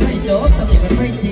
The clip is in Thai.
ไม่จบตำหนิมันไม่จ